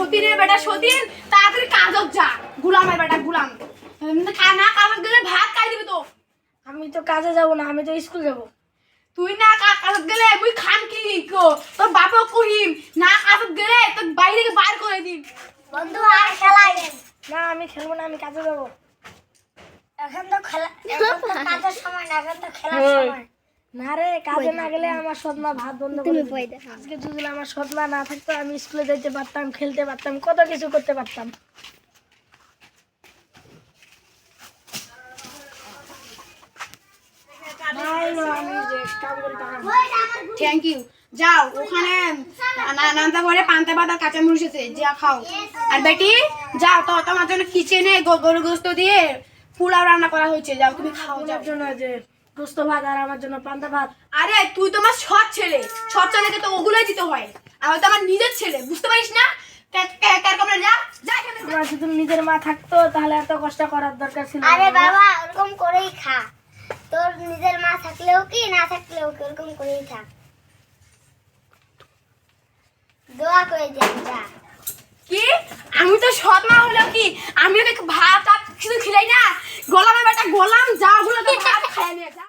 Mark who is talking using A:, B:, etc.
A: সতীনের বেটা সতীন তাড়াতাড়ি কাজত যা। গুলামের বেটা গুলাম। না কাজত গেলে ভাত খাই দিবি তো।
B: আমি তো কাজে যাব না আমি তো স্কুল যাব।
A: তুই না কা- কাজত গেলে মুই খান কি? কো তোর বাপও কহিম না কাজত গেলে তোর বাইরে বাইর করে দিম।
C: বন্ধু আর খেলাই
B: না আমি খেলব না আমি কাজে যাব।
C: এখন তো খেলা এখন তো কাজের সময় না এখন তো খেলার। সময়।
B: না রে কাজে না গেলে আমার সৎমা ভাত বন্ধ করে আজকে যদি আমার সৎমা না থাকতো আমি স্কুলে যেতে পারতাম খেলতে পারতাম কত কিছু করতে পারতাম।
A: থ্যাংক ইউ যাও ওখানে না- নান্তা করে পান্তা আর কাঁচা মরিচ আছে যা খাও। আর বেটি যাও তো তোমার জন্য কিচেনে গরু গোস্ত দিয়ে পোলাও রান্না করা হয়েছে। যাও তুমি খাও যাও।
B: জন্য যে গোস্ত ভাত আর আমার জন্য পান্তা ভাত।
A: আরে তুই তোমার সৎ ছেলে। সৎ ছেলেকে তো ওগুলোই দিতে হয়। আমি তো আমার নিজের ছেলে বুঝতে পারিস না।
B: আমার যদি নিজের মা থাকতো তাহলে এত কষ্ট করার দরকার ছিল
C: আরে বাবা ওরকম করেই খা। তোর নিজের মা থাকলেও কি না থাকলেও কি ওরকম করেই খা। দোয়া করে যা।
A: কি? আমি তো সৎ মা হলেও কি? আমি ওকে ভাত কিছু খিলাই না। গোলামের বেটা গোলাম যা เนี่ยจ้า